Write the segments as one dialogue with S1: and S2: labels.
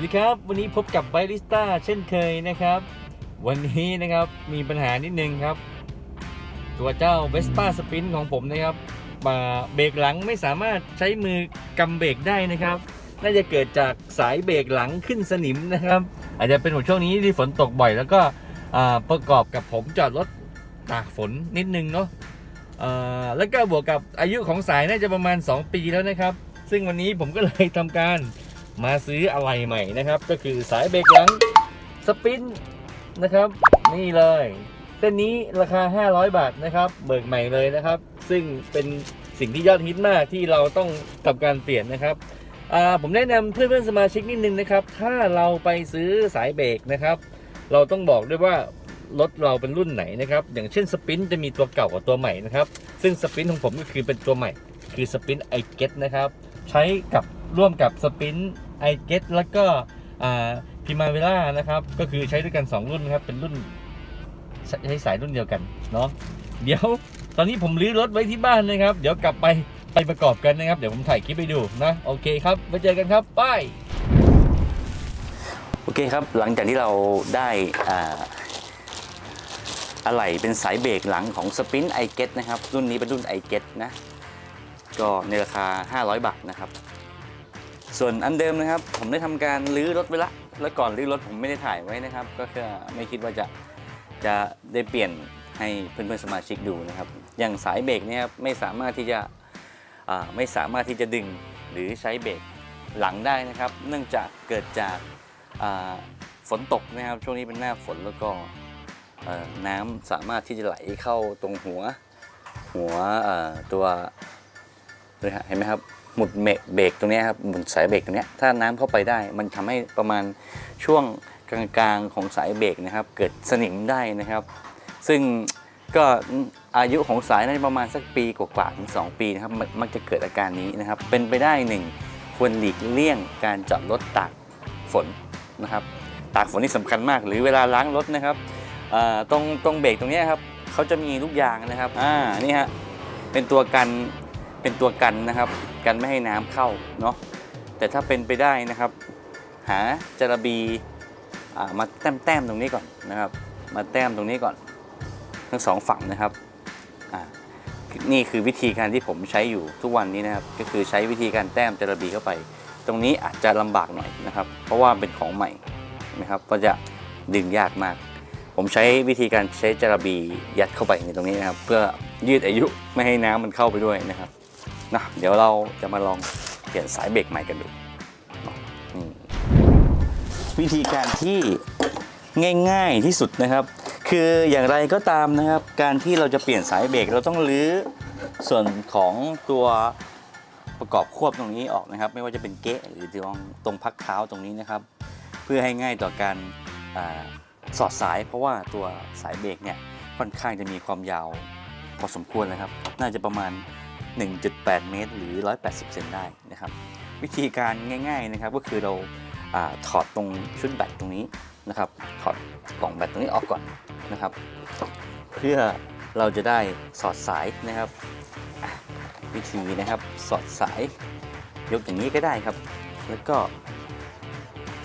S1: วัสดีครับ วันนี้พบกับไบริสต้าเช่นเคยนะครับ วันนี้นะครับมีปัญหานิดนึงครับ ตัวเจ้าเวสป้าสปินของผมนะครับมาเบรกหลังไม่สามารถใช้มือกำเบรกได้นะครับ น่าจะเกิดจากสายเบรกหลังขึ้นสนิมนะครับ อาจจะเป็นของช่วงนี้ที่ฝนตกบ่อย แล้วก็ประกอบกับผมจอดรถตากฝนนิดนึงเนาะแล้วก็บวกกับอายุของสายน่าจะประมาณ 2 ปีแล้วนะครับ ซึ่งวันนี้ผมก็เลยทำการ มาซื้ออะไรใหม่นะครับ ก็คือสายเบรกหลังสปินนะครับ นี่เลยเส้นนี้ราคา 500 บาทนะครับ เบิกใหม่เลยนะครับ ซึ่งเป็นสิ่งที่ยอดฮิตมากที่เราต้องทำการเปลี่ยนนะครับผมแนะนำเพื่อนเพื่อนๆสมาชิกนิดนึงนะครับ ถ้าเราไปซื้อสายเบรกนะครับ เราต้องบอกด้วยว่ารถเราเป็นรุ่นไหนนะครับ อย่างเช่นสปินจะมีตัวเก่ากับตัวใหม่นะครับ ซึ่งสปินของผมก็คือเป็นตัวใหม่ คือสปินไอเกตนะครับ ใช้กับ ร่วมกับสปินไอเกตแล้วก็พิมาเวล่านะครับ ก็คือใช้ด้วยกัน 2 รุ่นนะครับ เป็นรุ่นใช้สายรุ่นเดียวกันเนาะเดี๋ยวตอนนี้ผมรื้อรถไว้ที่บ้านนะครับ เดี๋ยวกลับไปไปประกอบกันนะครับ เดี๋ยวผมถ่ายคลิปไปดูนะโอเคครับไว้เจอกันครับไปโอเคครับหลังจากที่เราได้อ่าอะไหล่เป็นสายเบรกหลังของ Sprint i g e t นะครับ รุ่นนี้เป็นรุ่น i g e t นะ ก็ในราคา 500 บาทนะครับ ส่วนอันเดิมนะครับ ผมได้ทำการรื้อรถไว้ละแล้วก่อนรื้อรถผมไม่ได้ถ่ายไว้นะครับ ก็คือไม่คิดว่าจะจะได้เปลี่ยนให้เพื่อนๆสมาชิกดูนะครับ อย่างสายเบรกเนี่ยครับไม่สามารถที่จะไม่สามารถที่จะดึงหรือใช้เบรกหลังได้นะครับ เนื่องจากเกิดจากฝนตกนะครับ ช่วงนี้เป็นหน้าฝนแล้วก็น้ำสามารถที่จะไหลเข้าตรงหัวหัวตัวเห็นไหมครับ หมุดเมะเบรกตรงนี้ครับหมุดสายเบรกตรงนี้ถ้าน้ำเข้าไปได้ มันทำให้ประมาณช่วงกลางๆของสายเบรกนะครับ เกิดสนิมได้นะครับ ซึ่งก็อายุของสายน่าจะประมาณสักปีกว่าๆถึง2ปีนะครับมันมักจะเกิดอาการนี้นะครับ เป็นไปได้หนึ่งควรหลีกเลี่ยงการจอดรถตากฝนนะครับ ตากฝนนี่สำคัญมาก หรือเวลาล้างรถนะครับเอ่อตรงตรงเบรกตรงนี้ครับเขาจะมีลูกยางนะครับอ่านี่ฮะเป็นตัวกัน เป็นตัวกันนะครับ กันไม่ให้น้ำเข้าเนาะแต่ถ้าเป็นไปได้นะครับ หาจระบีมาแต้มแต้มๆตรงนี้ก่อนนะครับ มาแต้มตรงนี้ก่อน ทั้งสองฝั่งนะครับนี่คือวิธีการที่ผมใช้อยู่ทุกวันนี้นะครับ ก็คือใช้วิธีการแต้มจระบีเข้าไป ตรงนี้อาจจะลำบากหน่อยนะครับ เพราะว่าเป็นของใหม่นะครับก็จะดึงยากมาก ผมใช้วิธีการใช้จระบียัดเข้าไปในตรงนี้นะครับ เพื่อยืดอายุไม่ให้น้ำมันเข้าไปด้วยนะครับ นะเดี๋ยวเราจะมาลองเปลี่ยนสายเบรกใหม่กันดูวิธีการที่ง่ายๆที่สุดนะครับ คืออย่างไรก็ตามนะครับ การที่เราจะเปลี่ยนสายเบรกเราต้องรื้อส่วนของตัวประกอบควบตรงนี้ออกนะครับ ไม่ว่าจะเป็นเกะหรือตรงตรงพักเท้าตรงนี้นะครับ เพื่อให้ง่ายต่อการอสอดสาย เพราะว่าตัวสายเบรกเนี่ยค่อนข้างจะมีความยาวพอสมควรนะครับ น่าจะประมาณ 1.8 เมตร หรือ 180 เซนได้นะครับ วิธีการง่ายๆนะครับก็คือเราอถอดตรงชุดแบตตรงนี้นะครับ ถอดกล่องแบตตรงนี้ออกก่อนนะครับ เพื่อเราจะได้สอดสายนะครับ วิธีนะครับสอดสายยกอย่างนี้ก็ได้ครับ แล้วก็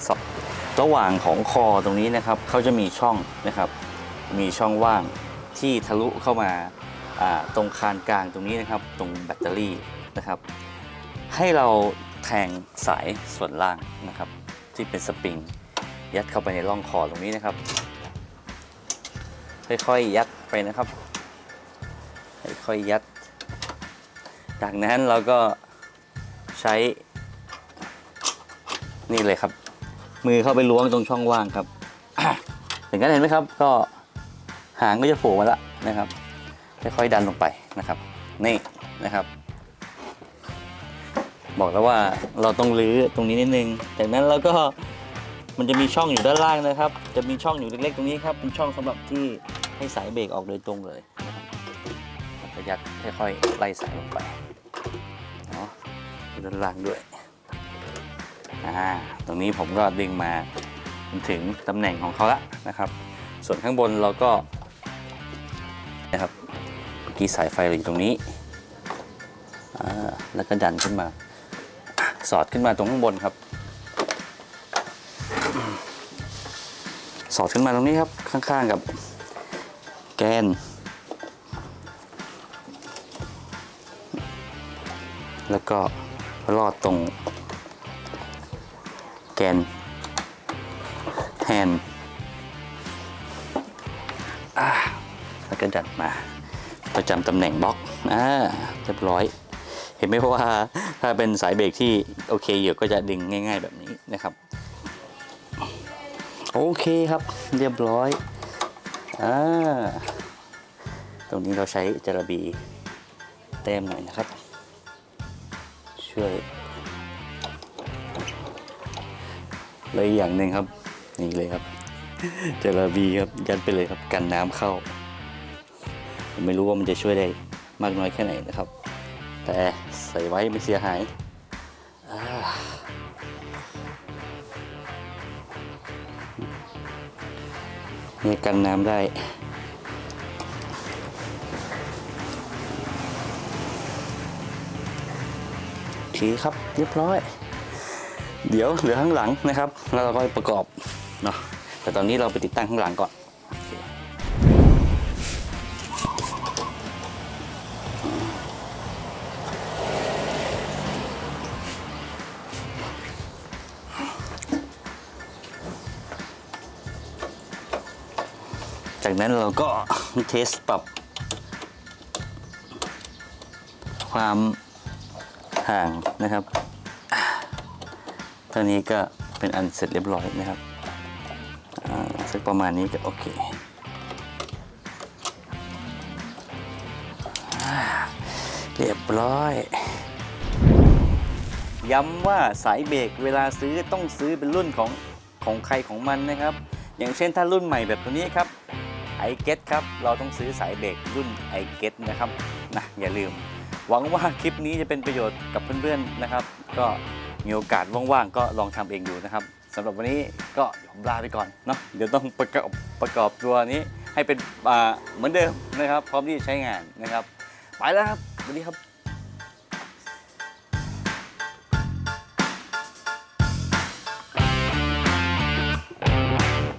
S1: สอดระหว่างของคอตรงนี้นะครับเขาจะมีช่องนะครับ มีช่องว่างที่ทะลุเข้ามา ตรงคานกลางตรงนี้นะครับ ตรงแบตเตอรี่นะครับ ให้เราแทงสายส่วนล่างนะครับ ที่เป็นสปริง ยัดเข้าไปในร่องคอตรงนี้นะครับ ค่อยๆยัดไปนะครับ ค่อยๆยัด จากนั้นเราก็ใช้ นี่เลยครับ มือเข้าไปล้วงตรงช่องว่างครับถึงนั้นเห็นไหมครับ ก็หางก็จะโผล่มาแล้วนะครับ ค่อยๆดันลงไปนะครับ นี่นะครับ บอกแล้วว่าเราต้องรื้อตรงนี้นิดนึง จากนั้นเราก็มันจะมีช่องอยู่ด้านล่างนะครับ จะมีช่องอยู่เล็กๆตรงนี้ครับ เป็นช่องสำหรับที่ให้สายเบรกออกโดยตรงเลยนะครับแล้วก็ยัดค่อยๆไล่สายลงไปเนาะด้านล่างด้วยอ่าตรงนี้ผมก็ดึงมาถึงตำแหน่งของเขาละนะครับ ส่วนข้างบนเราก็นะครับ กี้สายไฟเราอยู่ตรงนี้ แล้วก็ดันขึ้นมา สอดขึ้นมาตรงข้างบนครับ สอดขึ้นมาตรงนี้ครับ ข้างๆกับแกน แล้วก็ลอดตรงแกนแฮนด์แล้วก็ดันมา ประจำตำแหน่งบล็อกอ่าเรียบร้อย เห็นไหมว่าถ้าเป็นสายเบรกที่โอเคอยู่ก็จะดึงง่าย ๆ แบบนี้นะครับ โอเคครับเรียบร้อยอ่าตรงนี้เราใช้จระบีแต้มหน่อยนะครับ ช่วยเลยอย่างหนึ่งครับ นี่เลยครับจระบีครับยัดไปเลยครับกันน้ำเข้า ผมไม่รู้ว่ามันจะช่วยได้มากน้อยแค่ไหนนะครับ แต่ใส่ไว้ไม่เสียหายอ่านี่กันน้ำได้โอเคครับเรียบร้อย เดี๋ยวเหลือข้างหลังนะครับ แล้วเราก็ประกอบเนาะแต่ตอนนี้เราไปติดตั้งข้างหลังก่อน จากนั้นเราก็เทสปรับ ความห่างนะครับอ่าเท่านี้ก็เป็นอันเสร็จเรียบร้อยนะครับอ่าสักประมาณนี้ก็โอเคเรียบร้อย ย้ำว่าสายเบรกเวลาซื้อต้องซื้อเป็นรุ่นของของใครของมันนะครับ อย่างเช่นถ้ารุ่นใหม่แบบตัวนี้ครับ i g e t ครับ เราต้องซื้อสายเบรกรุ่น i g e t นะครับนะอย่าลืม หวังว่าคลิปนี้จะเป็นประโยชน์กับเพื่อนๆนะครับ ก็มีโอกาสว่างๆ ก็ลองทำเองดูนะครับสำหรับวันนี้ก็ยอมลาไปก่อนเนาะเดี๋ยวต้องประกอบประกอบตัวนี้ให้เป็นเหมือนเดิมนะครับ พร้อมที่จะใช้งานนะครับ ไปแล้วครับสวัสดีครับ